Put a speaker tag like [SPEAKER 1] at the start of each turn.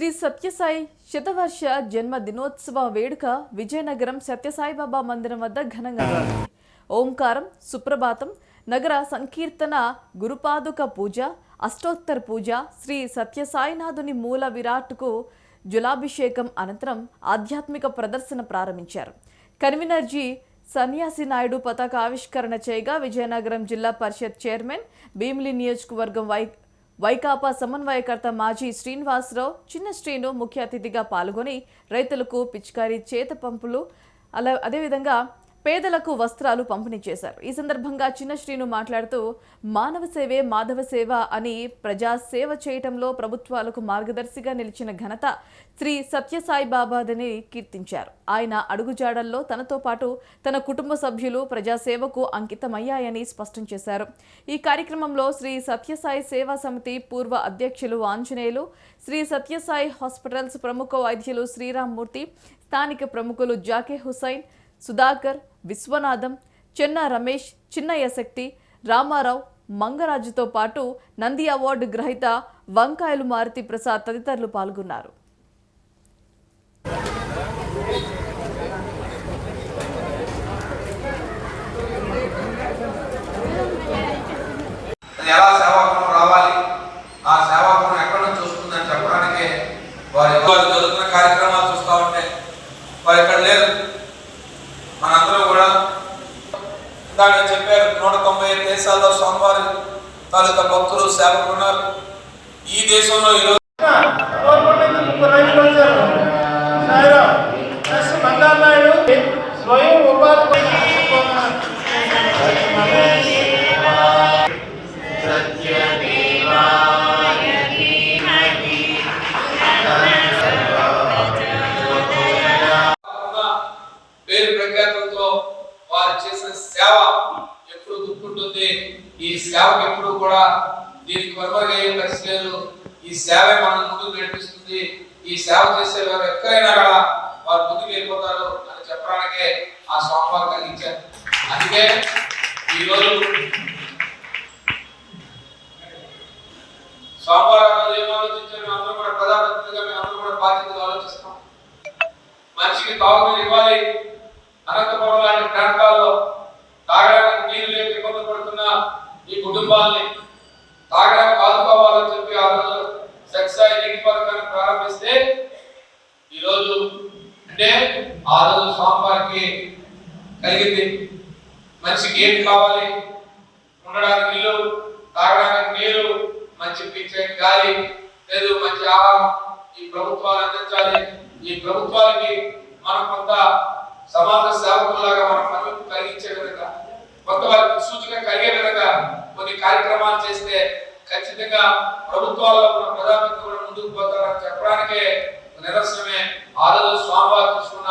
[SPEAKER 1] శ్రీ సత్యసాయి శతవర్ష జన్మ దినోత్సవ వేడుక విజయనగరం సత్యసాయిబాబా మందిరం వద్ద ఘనంగా ఓంకారం సుప్రభాతం నగర సంకీర్తన గురుపాదుక పూజ అష్టోత్తర పూజ శ్రీ సత్యసాయినాథుని మూల విరాట్కు జలాభిషేకం అనంతరం ఆధ్యాత్మిక ప్రదర్శన ప్రారంభించారు. కన్వీనర్జీ సన్యాసి నాయుడు పతాక ఆవిష్కరణ చేయగా విజయనగరం జిల్లా పరిషత్ చైర్మన్ భీమిలి నియోజకవర్గం వై వైకాపా సమన్వయకర్త మాజీ శ్రీనివాసరావు చిన్న శ్రీను ముఖ్య అతిథిగా పాల్గొని రైతులకు పిచికారీ చేత పంపులు అలా అదేవిధంగా పేదలకు వస్త్రాలు పంపిణీ చేశారు. ఈ సందర్భంగా చిన్న శ్రీను మాట్లాడుతూ మానవ సేవే మాధవ సేవ అని ప్రజా సేవ చేయటంలో ప్రభుత్వాలకు మార్గదర్శిగా నిలిచిన ఘనత శ్రీ సత్యసాయి బాబాదని కీర్తించారు. ఆయన అడుగుజాడల్లో తనతో పాటు తన కుటుంబ సభ్యులు ప్రజాసేవకు అంకితమయ్యాయని స్పష్టం చేశారు. ఈ కార్యక్రమంలో శ్రీ సత్యసాయి సేవా సమితి పూర్వ అధ్యక్షులు ఆంజనేయులు శ్రీ సత్యసాయి హాస్పిటల్స్ ప్రముఖ వైద్యులు శ్రీరామ్మూర్తి స్థానిక ప్రముఖులు జాకే హుసైన్ సుధాకర్ విశ్వనాథం చెన్న రమేష్ చిన్నయ్య శక్తి రామారావు మంగరాజుతో పాటు నంది అవార్డు గ్రహీత వంకాయలు మారుతి ప్రసాద్ తదితరులు పాల్గొన్నారు.
[SPEAKER 2] అది ఎలా సేవాగుణం రావాలి? ఆ సేవాగుణం ఎక్కడి నుంచి వస్తుందని చెప్పడానికి వారి జరుగుతున్న కార్యక్రమాలు చూస్తూ ఉంటే వారు ఇక్కడ లేరు. మనందరం ఇందాక చెప్పారు. నూట తొంభై ఐదు దేశాల్లో స్వామివారి తాలూకా భక్తులు సేవకున్నారు ఈ దేశంలో ఈరోజు
[SPEAKER 3] స్వయం ఉపాధి
[SPEAKER 2] వారు సేవ ఎప్పుడు గుర్తుంటుంది ఈ సేవకి ఎప్పుడు కూడా దీనికి వరవరగా ఏం పరిస్థితి లేదు. ఈ సేవే మనం ముందుకు నడిపిస్తుంది. ఈ సేవ చేసే వారు ఎక్కడైనా కూడా వారు ముందుకు వెళ్ళిపోతారు అని చెప్పడానికే ఆ స్వామివారు కలిగించారు. అందుకే ఈరోజు స్వామివారు ఏం ఆలోచించారు మేము అందరం కూడా ప్రధానమంత్రిగా మేము అందరం కూడా బాధ్యతలు ఆలోచిస్తాం. మనిషికి తాగునీరు ఇవ్వాలి. అనంతపురం లాంటి ప్రాంతాల్లో తాగడానికి నీరు లేక ఇబ్బంది పడుతున్న కుటుంబాన్ని కుటుంబాల్ని తాగడానికి ఆదుకోవాలని చెప్పి ఆ రోజు సెక్స్ నీటి పథకాన్ని ప్రారంభిస్తే ఈరోజు అంటే ఆ రోజు స్వామివారికి కలిగింది. మనిషికి ఏం కావాలి? ఉండడానికి ఇల్లు తాగడానికి నీరు మంచి పీల్చే గాలి లేదు మంచి ఆహారం ఈ ప్రభుత్వాలు అందించాలి. ఈ ప్రభుత్వాలకి మనం కొంత సమాజ సేవకులాగా మనం కలిగించే విధంగా కొంత వారికి సూచిక కలిగే విధంగా కొన్ని కార్యక్రమాలు చేస్తే ఖచ్చితంగా ప్రభుత్వాల్లో ఉన్న ప్రధానమంత్రి ముందుకు పోతారని చెప్పడానికే నిరసనమే ఆ రోజు స్వామివారు తీసుకున్న